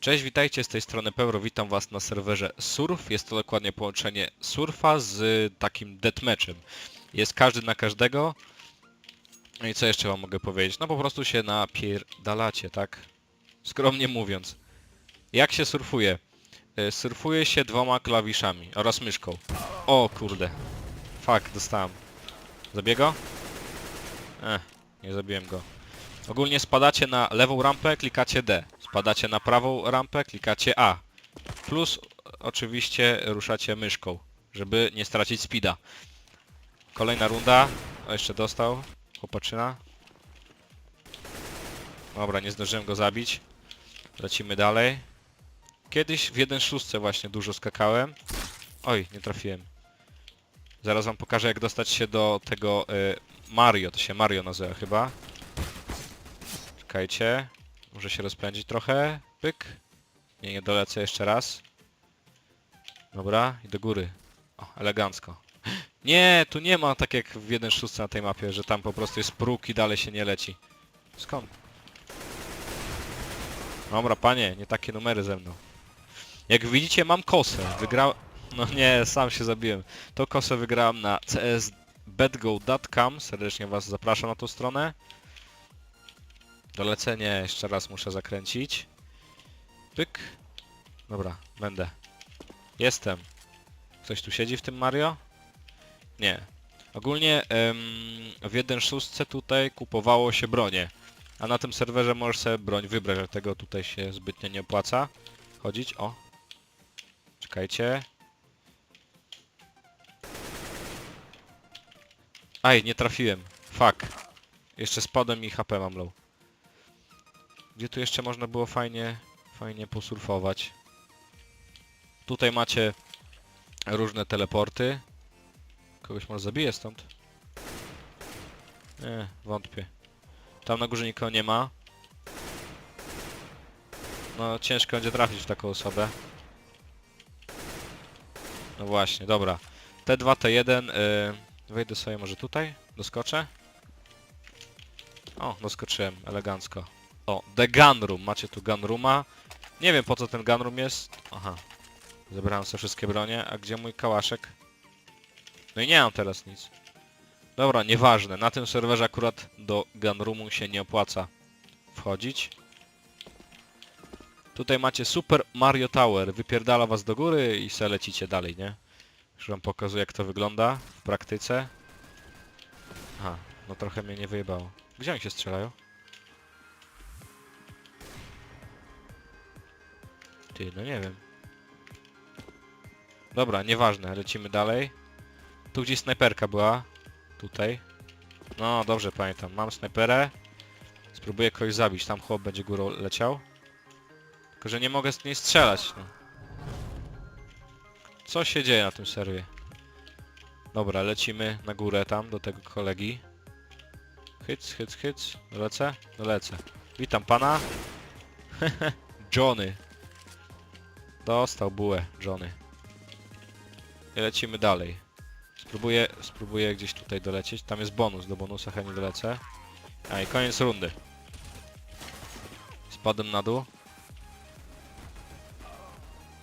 Cześć, witajcie, z tej strony Peuro, witam was na serwerze Surf. Jest to dokładnie połączenie Surfa z takim deathmatchem. Jest każdy na każdego. No i co jeszcze wam mogę powiedzieć? No po prostu się napierdalacie, tak? Skromnie mówiąc. Jak się surfuje? Y, Surfuje się dwoma klawiszami oraz myszką. O kurde. Fuck, dostałem. Zabiego? Eh, nie zabiłem go. Ogólnie spadacie na lewą rampę, klikacie D. Spadacie na prawą rampę, klikacie A. Plus oczywiście ruszacie myszką, żeby nie stracić speeda. Kolejna runda. O, jeszcze dostał. Chłopaczyna. Dobra, nie zdążyłem go zabić. Lecimy dalej. Kiedyś w 1.6 właśnie dużo skakałem. Oj, nie trafiłem. Zaraz wam pokażę jak dostać się do tego y, Mario, to się Mario nazywa chyba. Czekajcie. Muszę się rozpędzić trochę. Pyk. Nie, nie dolecę jeszcze raz. Dobra, i do góry. O, elegancko. Nie, tu nie ma tak jak w 1.6 na tej mapie, że tam po prostu jest próg i dalej się nie leci. Skąd? Dobra, panie, nie takie numery ze mną. Jak widzicie, mam kosę. Wygrałem... No nie, sam się zabiłem. To kosę wygrałem na csbetgo.com. Serdecznie was zapraszam na tą stronę. Dolecenie jeszcze raz muszę zakręcić. Pyk. Dobra, będę. Jestem. Ktoś tu siedzi w tym Mario? Nie. Ogólnie em, w 1.6 tutaj kupowało się bronie. A na tym serwerze możesz sobie broń wybrać, dlatego tutaj się zbytnio nie opłaca chodzić. O. Czekajcie. Aj, nie trafiłem. Fuck. Jeszcze spadłem i HP mam low. Gdzie tu jeszcze można było fajnie, fajnie posurfować. Tutaj macie różne teleporty. Kogoś może zabiję stąd? Nie, wątpię. Tam na górze nikogo nie ma. No ciężko będzie trafić w taką osobę. No właśnie, dobra. T2, T1. Yy, wejdę sobie może tutaj. Doskoczę. O, doskoczyłem. Elegancko. O, The Gun Room. Macie tu Gun Rooma. Nie wiem po co ten Gun Room jest. Aha. Zebrałem sobie wszystkie bronie. A gdzie mój kałaszek? No i nie mam teraz nic. Dobra, nieważne. Na tym serwerze akurat do Gun Roomu się nie opłaca wchodzić. Tutaj macie Super Mario Tower. Wypierdala was do góry i se lecicie dalej, nie? Już wam pokazuję jak to wygląda w praktyce. Aha, no trochę mnie nie wyjebało. Gdzie oni się strzelają? Ty, no nie wiem. Dobra, nieważne, lecimy dalej. Tu gdzieś snajperka była. Tutaj. No, dobrze pamiętam. Mam snajperę. Spróbuję kogoś zabić. Tam chłop będzie górą leciał. Tylko, że nie mogę z niej strzelać. No. Co się dzieje na tym serwie? Dobra, lecimy na górę tam, do tego kolegi. Hyc, hyc, hyc. Dolecę? Dolecę. Witam pana. Johnny. Dostał bułę, Johnny. I lecimy dalej. Spróbuję, spróbuję gdzieś tutaj dolecieć. Tam jest bonus, do bonusa chętnie dolecę. A i koniec rundy. Spadłem na dół.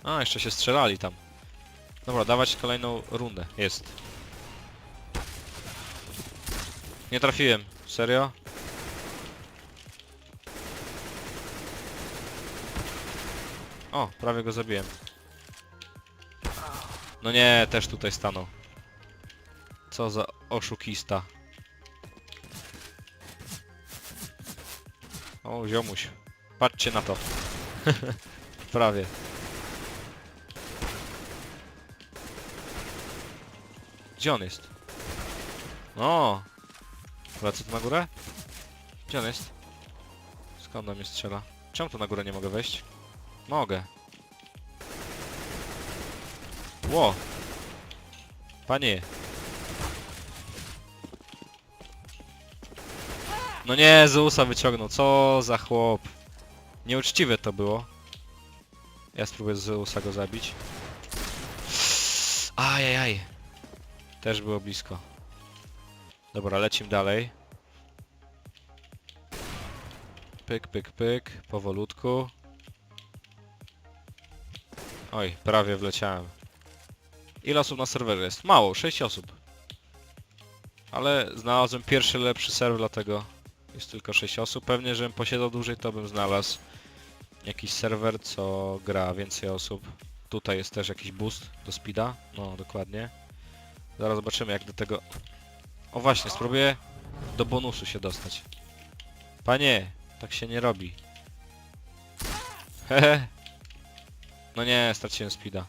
A, jeszcze się strzelali tam. Dobra, dawać kolejną rundę. Jest. Nie trafiłem. Serio? O, prawie go zabiłem. No nie, też tutaj stanął. Co za oszukista. O, ziomuś. Patrzcie na to. prawie. Gdzie on jest? O! Wraca tu na górę? Gdzie on jest? Skąd on mnie strzela? Czemu tu na górę nie mogę wejść? Mogę. Ło! Panie! No nie, Zeusa wyciągnął. Co za chłop. Nieuczciwe to było. Ja spróbuję Zeusa go zabić. Ajajaj. Też było blisko. Dobra, lecimy dalej. Pyk, pyk, pyk. Powolutku. Oj, prawie wleciałem. Ile osób na serwerze jest? Mało, 6 osób. Ale znalazłem pierwszy lepszy serwer, dlatego jest tylko 6 osób. Pewnie, żebym posiedział dłużej, to bym znalazł jakiś serwer, co gra więcej osób. Tutaj jest też jakiś boost do speeda. No, dokładnie. Zaraz zobaczymy, jak do tego... O właśnie, spróbuję do bonusu się dostać. Panie, tak się nie robi. Hehe. No nie, straciłem speeda.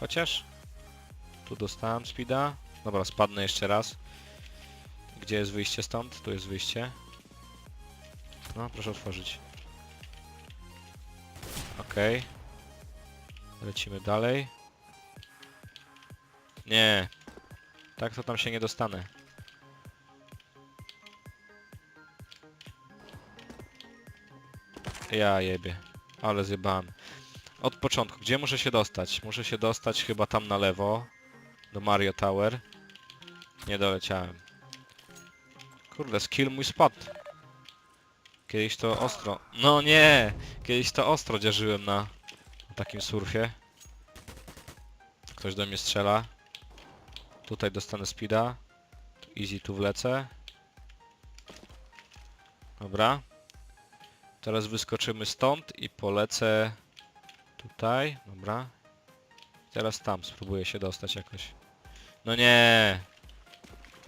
Chociaż... Tu dostałem speeda. Dobra, spadnę jeszcze raz. Gdzie jest wyjście stąd? Tu jest wyjście. No, proszę otworzyć. Okej. Lecimy dalej. Nie. Tak to tam się nie dostanę. Ja jebie. Ale zjebałem. Od początku. Gdzie muszę się dostać? Muszę się dostać chyba tam na lewo. Do Mario Tower. Nie doleciałem. Kurde, skill mój spadł. Kiedyś to ostro... No nie! Kiedyś to ostro dzierżyłem na, na takim surfie. Ktoś do mnie strzela. Tutaj dostanę speeda. Easy tu wlecę. Dobra. Teraz wyskoczymy stąd i polecę tutaj. Dobra. Teraz tam spróbuję się dostać jakoś. No nie.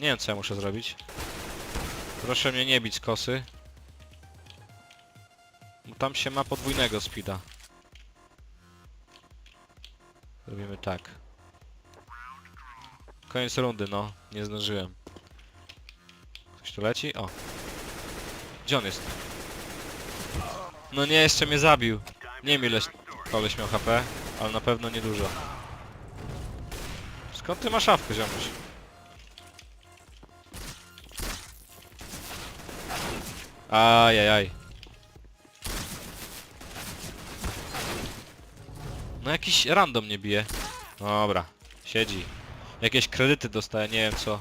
Nie wiem co ja muszę zrobić. Proszę mnie nie bić kosy. Bo tam się ma podwójnego speeda. Robimy tak. Koniec rundy, no. Nie zdążyłem. Ktoś tu leci? O. Gdzie on jest? No nie, jeszcze mnie zabił. Nie wiem ile koleś miał HP, ale na pewno niedużo. Skąd ty masz szafkę, ziomuś? Ajajaj. No jakiś random nie bije. Dobra, siedzi. Jakieś kredyty dostaję, nie wiem co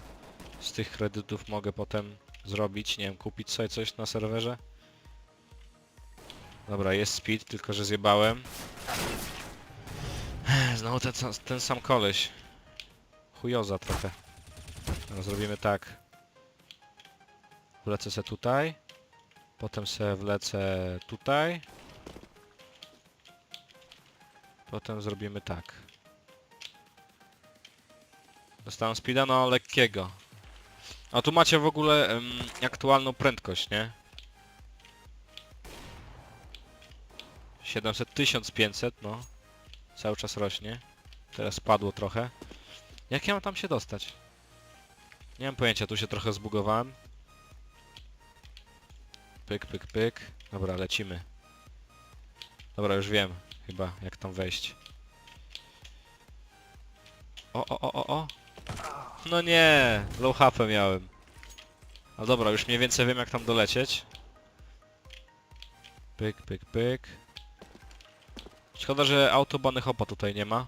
z tych kredytów mogę potem zrobić. Nie wiem, kupić sobie coś na serwerze. Dobra, jest speed, tylko że zjebałem. Znowu ten, ten sam koleś. Chujoza trochę. Teraz zrobimy tak. Wlecę se tutaj. Potem se wlecę tutaj. Potem zrobimy tak. Dostałem speeda, no lekkiego. A tu macie w ogóle em, aktualną prędkość, nie? 700, 1500, no. Cały czas rośnie. Teraz spadło trochę. Jak ja mam tam się dostać? Nie mam pojęcia, tu się trochę zbugowałem. Pyk, pyk, pyk. Dobra, lecimy. Dobra, już wiem chyba jak tam wejść. O, o, o, o, o. No nie, low HP miałem. No dobra, już mniej więcej wiem jak tam dolecieć. Pyk, pyk, pyk. Szkoda, że autobany hopa tutaj nie ma.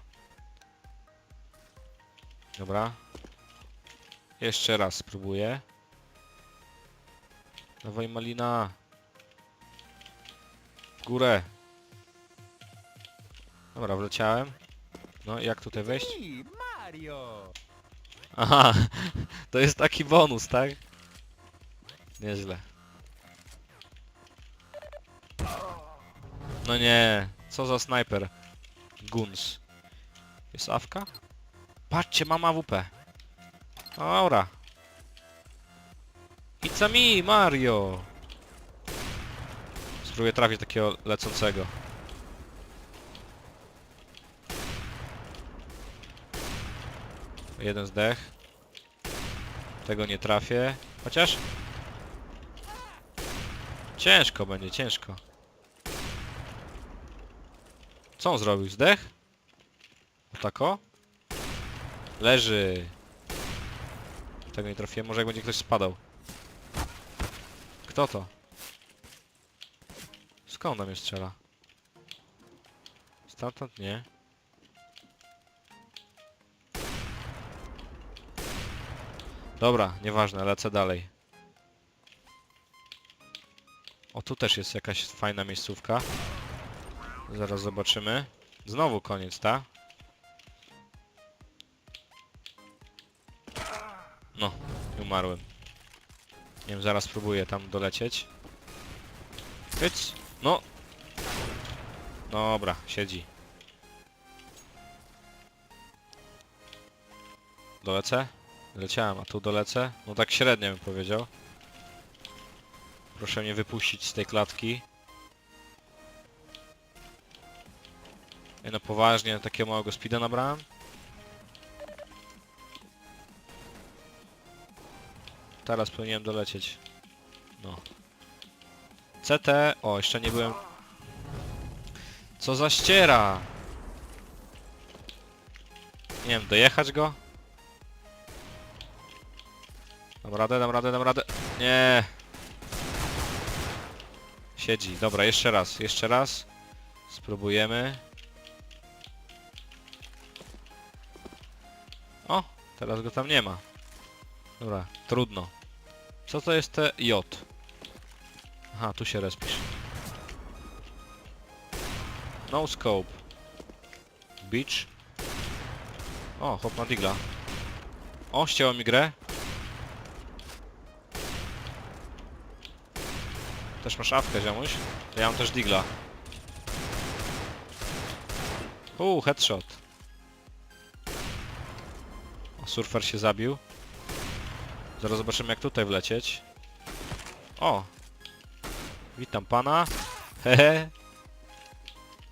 Dobra. Jeszcze raz spróbuję. Dawaj malina. W górę. Dobra, wleciałem. No i jak tutaj wejść? Ej, Mario! Aha, to jest taki bonus, tak? Nieźle. No nie, co za snajper. Guns. Jest awka? Patrzcie, mam AWP. Dobra. It's a me, Mario! Spróbuję trafić takiego lecącego. Jeden zdech. Tego nie trafię. Chociaż... Ciężko będzie, ciężko. Co on zrobił? Zdech? O tako? Leży. Tego nie trafiłem. Może jak będzie ktoś spadał. Kto to? Skąd na mnie strzela? Stamtąd nie. Dobra, nieważne, lecę dalej. O, tu też jest jakaś fajna miejscówka. Zaraz zobaczymy. Znowu koniec, ta? No, umarłem. Nie wiem, zaraz spróbuję tam dolecieć. Hyc! No! Dobra, siedzi. Dolecę? Leciałem, a tu dolecę? No tak średnio bym powiedział. Proszę mnie wypuścić z tej klatki. No poważnie, takiego małego speeda nabrałem? Teraz powinienem dolecieć. No. CT... O, jeszcze nie byłem... Co za ściera! Nie wiem, dojechać go? Dam radę, dam radę, dam radę. Nie. Siedzi. Dobra, jeszcze raz, jeszcze raz. Spróbujemy. Teraz go tam nie ma. Dobra, trudno. Co to jest te J? Aha, tu się respisz. No scope. Beach. O, hop na digla. O, ścięło mi grę. Też masz awkę, ziomuś? Ja mam też digla. Uuu, headshot. Surfer się zabił. Zaraz zobaczymy jak tutaj wlecieć. O! Witam pana. Hehe.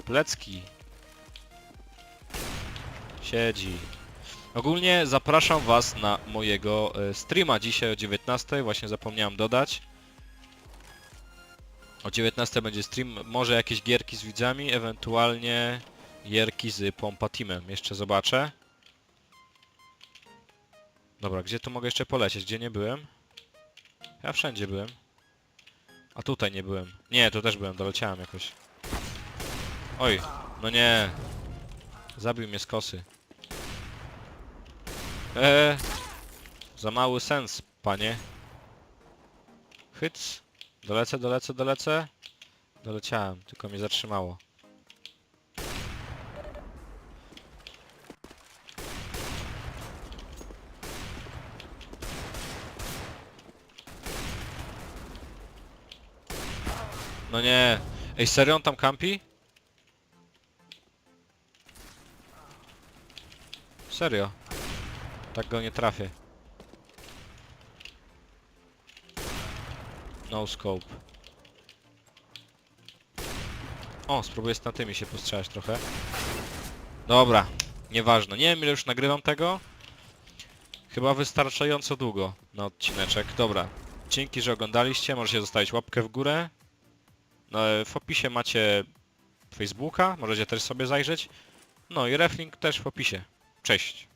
Plecki. Siedzi. Ogólnie zapraszam was na mojego e, streama dzisiaj o 19. Właśnie zapomniałem dodać. O 19 będzie stream, może jakieś gierki z widzami, ewentualnie gierki z Pompa Teamem. Jeszcze zobaczę. Dobra, gdzie tu mogę jeszcze polecieć? Gdzie nie byłem? Ja wszędzie byłem. A tutaj nie byłem. Nie, tu też byłem, doleciałem jakoś. Oj, no nie. Zabił mnie z kosy. Eee, za mały sens, panie. Hyc. Dolecę, dolecę, dolecę. Doleciałem, tylko mnie zatrzymało. No nie. Ej, serio on tam kampi? Serio. Tak go nie trafię. No scope. O, spróbuję z tamtymi się postrzelać trochę. Dobra, nieważne. Nie wiem ile już nagrywam tego. Chyba wystarczająco długo na odcineczek. Dobra. Dzięki, że oglądaliście. Możecie zostawić łapkę w górę. No, w opisie macie Facebooka. Możecie też sobie zajrzeć. No i reflink też w opisie. Cześć.